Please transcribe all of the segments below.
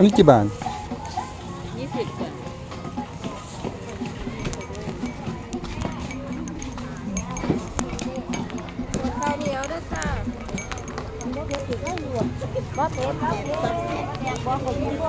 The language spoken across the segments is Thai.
อันนี้กี่บาทยี่สิบข้าวเหนียวด้วยจ้ะบ่เผ็ดสิได้อยู่บ่เผ็ดครับบ่ก็มีบ่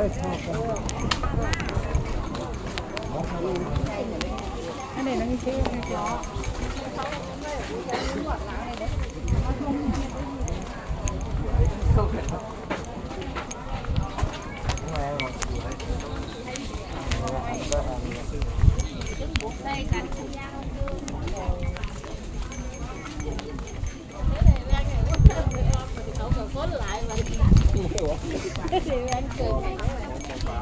เผ็ดบ่อันนี้น้ำชื่อ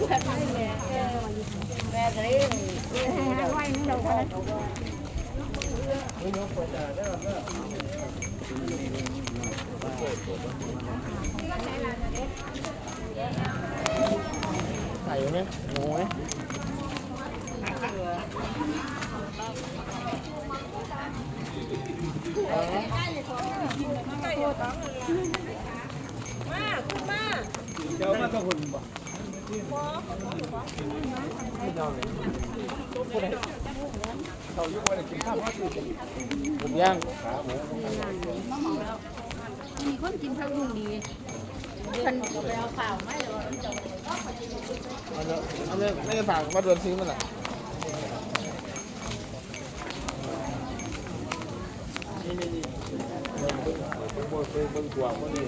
ใส่ไหมหมูไหม ผมย่างมีคนกินข้าวยุ่งดีฉันไปเอาข่าไม่หรอเอาเลยเอาเลยไม่ได้ฝากมาโดนซื้อมันอะนี่นี่นี่เบิ้งเบิ้งเบิ้งเบิ้งเบิ้งกวพวกนี้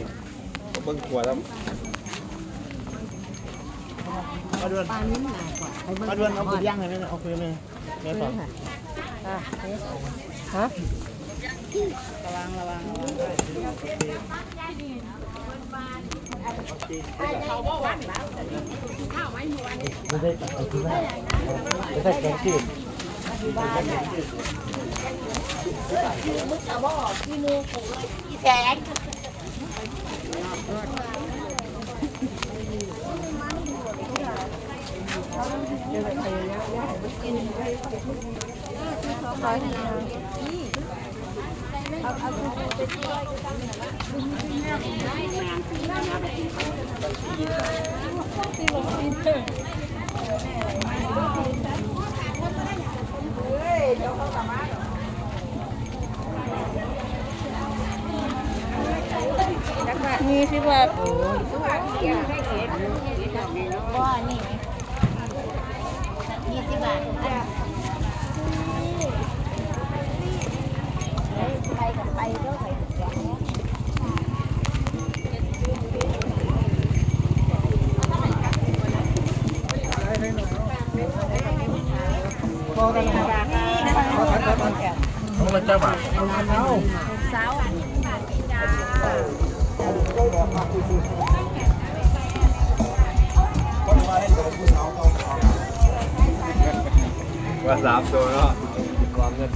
เบิ้งกลัวแล้ว มาดวนปลานี้มันหนากว่าให้เบิ่งมาดวนเอาคือย่างเลยไหมเอาคืนเลยเนื้อสองอะฮะระวังระวังระวังไม่ได้ตัดเอาคืนได้ไม่ได้แกงจืดเยี่สิบบ นี่ที่ว่าโเขามาเจ้าบ่าวสาวว่าสามตัวเนาะความเงิน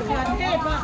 你先垫。